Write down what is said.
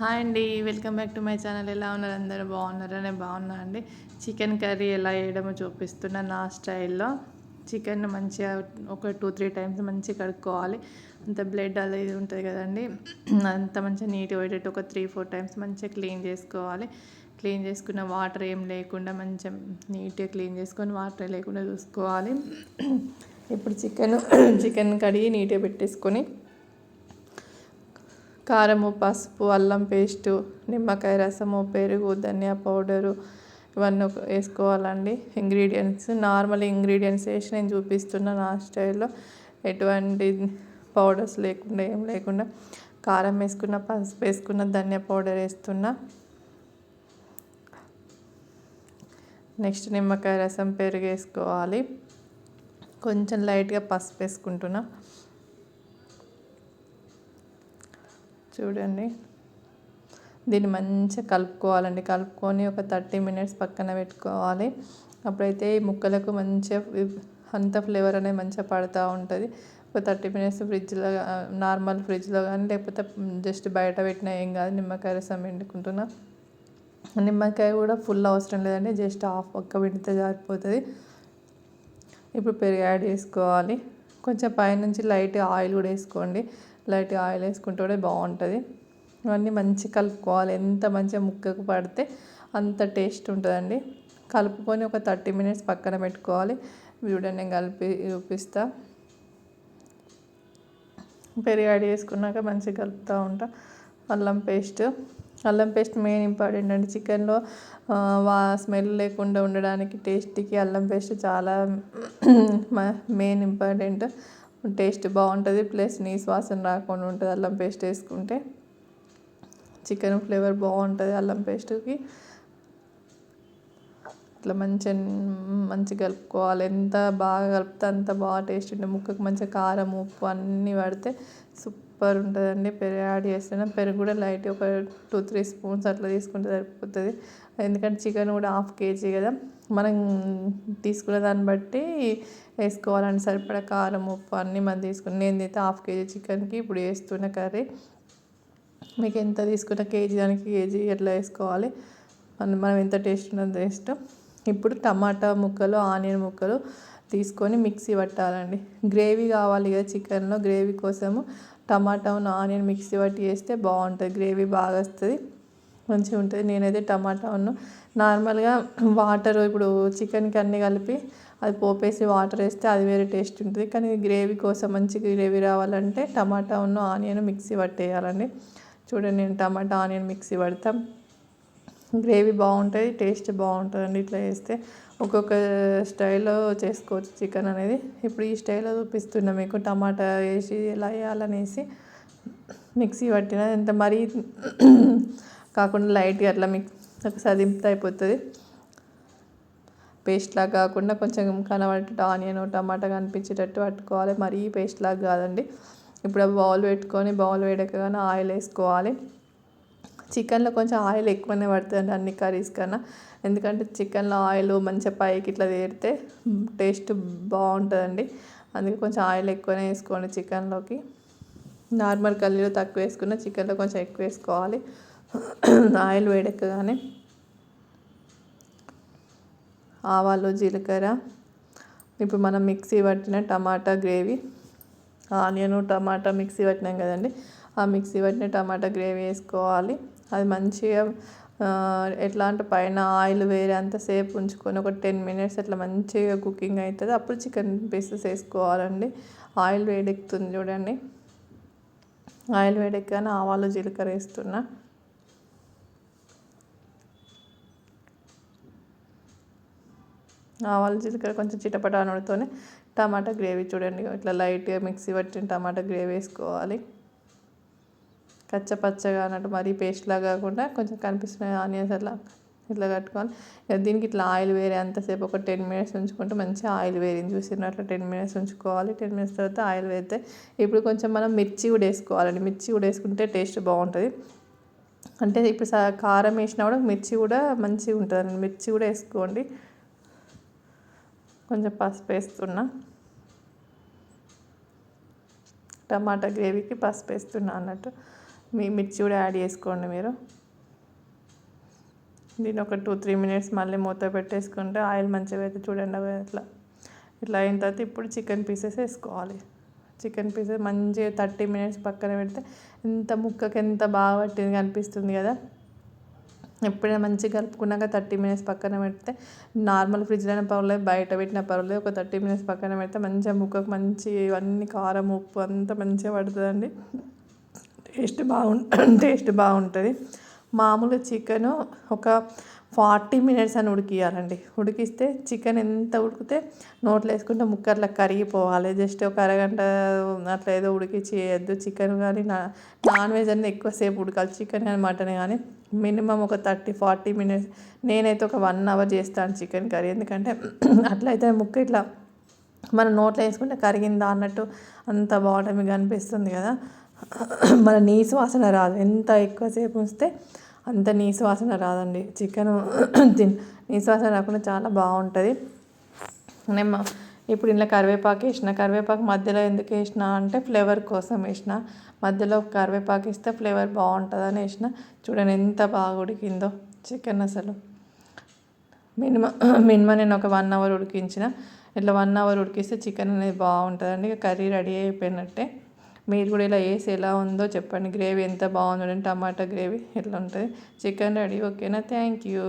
Hi అండి welcome back to my channel. ఎలా ఉన్నారు అందరూ? బాగున్నారా? నేను బాగున్నా అండి. చికెన్ కర్రీ ఎలా వేయడమో చూపిస్తున్నా నా స్టైల్లో. చికెన్ మంచిగా ఒక టూ త్రీ టైమ్స్ మంచిగా కడుక్కోవాలి. అంత బ్లడ్ అనేది ఉంటుంది కదండి. అంత మంచిగా నీట్గా పోయేటట్టు ఒక త్రీ ఫోర్ టైమ్స్ మంచిగా క్లీన్ చేసుకోవాలి. క్లీన్ చేసుకున్న వాటర్ ఏం లేకుండా మంచిగా నీట్గా క్లీన్ చేసుకొని వాటర్ లేకుండా చూసుకోవాలి. ఇప్పుడు చికెన్ చికెన్ కడిగి నీట్గా పెట్టేసుకొని కారము పసుపు అల్లం పేస్టు నిమ్మకాయ రసము పెరుగు ధనియా పౌడరు ఇవన్నీ వేసుకోవాలండి. ఇంగ్రీడియంట్స్ నార్మల్ ఇంగ్రీడియంట్స్ వేసి నేను చూపిస్తున్నా నా స్టైల్లో ఎటువంటి పౌడర్స్ లేకుండా ఏం లేకుండా కారం వేసుకున్న పసుపు వేసుకున్న ధనియా పౌడర్ వేస్తున్నా. నెక్స్ట్ నిమ్మకాయ రసం పెరుగు వేసుకోవాలి. కొంచెం లైట్గా పసుపు వేసుకుంటున్నా. చూడండి. దీన్ని మంచిగా కలుపుకోవాలండి. కలుపుకొని ఒక థర్టీ మినిట్స్ పక్కన పెట్టుకోవాలి. అప్పుడైతే ఈ ముక్కలకు మంచిగా అంత ఫ్లేవర్ అనేది మంచిగా పడుతూ ఉంటుంది. ఒక థర్టీ మినిట్స్ ఫ్రిడ్జ్లో నార్మల్ ఫ్రిడ్జ్లో కానీ లేకపోతే జస్ట్ బయట పెట్టినా ఏం కాదు. నిమ్మకాయ రసం పిండుకుంటున్నా. నిమ్మకాయ కూడా ఫుల్ అవసరం లేదండి. జస్ట్ హాఫ్ పక్క పిండితే సరిపోతుంది. ఇప్పుడు పెరుగు యాడ్ చేసుకోవాలి కొంచెం పైనుంచి లైట్ ఆయిల్ కూడా వేసుకోండి. లైట్గా ఆయిల్ వేసుకుంటే కూడా బాగుంటుంది. ఇవన్నీ మంచిగా కలుపుకోవాలి. ఎంత మంచిగా ముక్కకు పడితే అంత టేస్ట్ ఉంటుందండి. కలుపుకొని ఒక థర్టీ మినిట్స్ పక్కన పెట్టుకోవాలి. చూడండి నేను కలిపి చూపిస్తా. పెరుగు యాడ్ చేసుకున్నాక మంచిగా కలుపుతూ ఉంటా. అల్లం పేస్ట్. అల్లం పేస్ట్ మెయిన్ ఇంపార్టెంట్ అండి. చికెన్లో వా స్మెల్ లేకుండా ఉండడానికి టేస్ట్కి అల్లం పేస్ట్ చాలా మెయిన్ ఇంపార్టెంట్. టేస్ట్ బాగుంటుంది ప్లస్ నీసు వాసన రాకుండా ఉంటుంది అల్లం పేస్ట్ వేసుకుంటే. చికెన్ ఫ్లేవర్ బాగుంటుంది అల్లం పేస్ట్కి. ఇట్లా మంచిగా మంచిగా కలుపుకోవాలి. ఎంత బాగా కలిపితే అంత బాగా టేస్ట్ ఉంటుంది. ముక్కకు మంచిగా కారం ఉప్పు అన్నీ పడితే సూప్ సూపర్ ఉంటుందండి. పెరుగు యాడ్ చేస్తున్నా పెరుగు కూడా లైట్ ఒక టూ త్రీ స్పూన్స్ అట్లా తీసుకుంటే సరిపోతుంది. ఎందుకంటే చికెన్ కూడా హాఫ్ కేజీ కదా. మనం తీసుకున్న దాన్ని బట్టి వేసుకోవాలండి. సరిపడా కారం ఉప్పు అన్నీ మనం తీసుకుని నేను అయితే హాఫ్ కేజీ చికెన్కి ఇప్పుడు వేస్తున్న కర్రీ. మీకు ఎంత తీసుకున్న కేజీ దానికి కేజీ ఎట్లా వేసుకోవాలి? మనం ఎంత టేస్ట్ ఉన్నది టేస్ట్ ఇప్పుడు టమాటా ముక్కలు ఆనియన్ ముక్కలు తీసుకొని మిక్సీ పట్టాలండి. గ్రేవీ కావాలి కదా చికెన్లో గ్రేవీ కోసము. టమాటాను ఆనియన్ మిక్సీ పట్టి వేస్తే బాగుంటుంది. గ్రేవీ బాగా వస్తుంది. మంచిగా ఉంటుంది. నేనైతే టమాటాను నార్మల్గా వాటర్ ఇప్పుడు చికెన్కి అన్నీ కలిపి అది పోపేసి వాటర్ వేస్తే అది వేరే టేస్ట్ ఉంటుంది. కానీ గ్రేవీ కోసం మంచి గ్రేవీ రావాలంటే టమాటా ఉన్న ఆనియన్ మిక్సీ పట్టేయాలండి. చూడండి నేను టమాటా ఆనియన్ మిక్సీ పడతాం. గ్రేవీ బాగుంటుంది టేస్ట్ బాగుంటుందండి ఇట్లా చేస్తే. ఒక్కొక్క స్టైల్లో చేసుకోవచ్చు చికెన్ అనేది. ఇప్పుడు ఈ స్టైల్లో చూపిస్తున్నా మీకు టమాటా వేసి ఎలా వేయాలనేసి. మిక్సీ పట్టిన ఎంత మరీ కాకుండా లైట్గా అట్లా మిక్స్ ఒకసారి దింపితే అయిపోతుంది. పేస్ట్ కాకుండా కొంచెం కనబడేటట్టు ఆనియన్ టమాటా కనిపించేటట్టు పట్టుకోవాలి. మరీ పేస్ట్ లాగా కాదండి. ఇప్పుడు బౌల్ పెట్టుకొని బౌల్ వేడకగానే ఆయిల్ వేసుకోవాలి. చికెన్లో కొంచెం ఆయిల్ ఎక్కువనే పడుతుంది అన్ని కర్రీస్ కన్నా. ఎందుకంటే చికెన్లో ఆయిల్ మంచిగా పైకి ఇట్లా తేరితే టేస్ట్ బాగుంటుందండి. అందుకే కొంచెం ఆయిల్ ఎక్కువనే వేసుకోండి చికెన్లోకి. నార్మల్ కర్రీలో తక్కువ వేసుకున్న చికెన్లో కొంచెం ఎక్కువ వేసుకోవాలి. ఆయిల్ వేడెక్కగానే. ఆవాలు జీలకర్ర. ఇప్పుడు మనం మిక్సీ పట్టిన టమాటా గ్రేవీ. ఆనియన్ టమాటా మిక్సీ పట్టినాం కదండి. ఆ మిక్సీ పట్టిన టమాటా గ్రేవీ వేసుకోవాలి. అది మంచిగా ఎట్లా అంటే పైన ఆయిల్ వేరే అంతసేపు ఉంచుకొని ఒక టెన్ మినిట్స్ అట్లా మంచిగా కుకింగ్ అవుతుంది. అప్పుడు చికెన్ పీసెస్ వేసుకోవాలండి. ఆయిల్ వేడెక్కుతుంది చూడండి. ఆయిల్ వేడెక్కగానే ఆవాలు జీలకర్ర వేస్తున్నా. ఆవాలు జీలకర్ర కొంచెం చిటపట అనడంతోనే టమాటా గ్రేవీ చూడండి. ఇట్లా లైట్గా మిక్సీ పట్టిన టమాటా గ్రేవీ వేసుకోవాలి. కచ్చపచ్చగా అన్నట్టు మరీ పేస్ట్లా కాకుండా కొంచెం కనిపిస్తున్నాయి ఆనియన్స్ అట్లా ఇట్లా కట్టుకొని దీనికి ఇట్లా ఆయిల్ వేరే అంతసేపు ఒక టెన్ మినిట్స్ ఉంచుకుంటే మంచిగా ఆయిల్ వేరింది చూసిన అట్లా టెన్ మినిట్స్ ఉంచుకోవాలి. టెన్ మినిట్స్ తర్వాత ఆయిల్ వేస్తే ఇప్పుడు కొంచెం మనం మిర్చి కూడా వేసుకోవాలండి. మిర్చి కూడా వేసుకుంటే టేస్ట్ బాగుంటుంది. అంటే ఇప్పుడు కారం వేసినా కూడా మిర్చి కూడా మంచిగా ఉంటుంది మిర్చి కూడా వేసుకోండి. కొంచెం పసుపు వేస్తున్నా. టమాటా గ్రేవీకి పసుపు వేస్తున్నా అన్నట్టు. మీ మిర్చి కూడా యాడ్ చేసుకోండి మీరు. దీన్ని ఒక టూ త్రీ మినిట్స్ మళ్ళీ మూత పెట్టేసుకుంటే ఆయిల్ మంచిగా అయితే చూడండి అవి ఇట్లా అయిన తర్వాత ఇప్పుడు చికెన్ పీసెస్ వేసుకోవాలి. చికెన్ పీసెస్ మంచిగా థర్టీ మినిట్స్ పక్కన పెడితే ఎంత ముక్కకి ఎంత బాగా పట్టింది అనిపిస్తుంది కదా. ఎప్పుడైనా మంచిగా కలుపుకున్నాక థర్టీ మినిట్స్ పక్కన పెడితే నార్మల్ ఫ్రిడ్జ్లో అయినా పర్వాలేదు బయట పెట్టిన పర్వాలేదు. ఒక థర్టీ మినిట్స్ పక్కన పెడితే మంచిగా ముక్కకు మంచి ఇవన్నీ కారం ఉప్పు అంతా మంచిగా పడుతుందండి. టేస్ట్ బాగు టేస్ట్ బాగుంటుంది. మామూలు చికెన్ ఒక ఫార్టీ మినిట్స్ అని ఉడికియాలండి. ఉడికిస్తే చికెన్ ఎంత ఉడికితే నోట్లో వేసుకుంటే ముక్క అట్లా కరిగిపోవాలి. జస్ట్ ఒక అరగంట అట్లా ఏదో ఉడికి చేయొద్దు చికెన్ కానీ నాన్ వెజ్ అనేది ఎక్కువసేపు ఉడకాలి. చికెన్ కానీ మటన్ కానీ మినిమం ఒక థర్టీ ఫార్టీ మినిట్స్. నేనైతే ఒక వన్ అవర్ చేస్తాను చికెన్ కర్రీ. ఎందుకంటే అట్లయితే ముక్క ఇట్లా మనం నోట్లో వేసుకుంటే కరిగిందా అన్నట్టు అంత బాగుంటుంది మీకు అనిపిస్తుంది కదా. మన నీసు వాసన రాదు. ఎంత ఎక్కువసేపు ఉంచితే అంత నీసు వాసన రాదండి. చికెన్ తిన్ నీసు వాసన రాకుండా చాలా బాగుంటుంది. నేను ఇప్పుడు ఇంట్లో కరివేపాకు వేసిన. కరివేపాకు మధ్యలో ఎందుకు వేసిన అంటే ఫ్లేవర్ కోసం వేసిన. మధ్యలో కరివేపాకు ఇస్తే ఫ్లేవర్ బాగుంటుందని వేసిన. చూడండి ఎంత బాగా ఉడికిందో చికెన్ అసలు. మినిమం మినిమం నేను ఒక వన్ అవర్ ఉడికించిన. ఇట్లా వన్ అవర్ ఉడికిస్తే చికెన్ అనేది బాగుంటుందండి. కర్రీ రెడీ అయిపోయినట్టే. మీరు కూడా ఇలా వేసి ఎలా ఉందో చెప్పండి. గ్రేవీ ఎంత బాగుందో టమాటా గ్రేవీ ఎట్లా ఉంటుంది? చికెన్ రెడీ ఓకేనా? Thank you.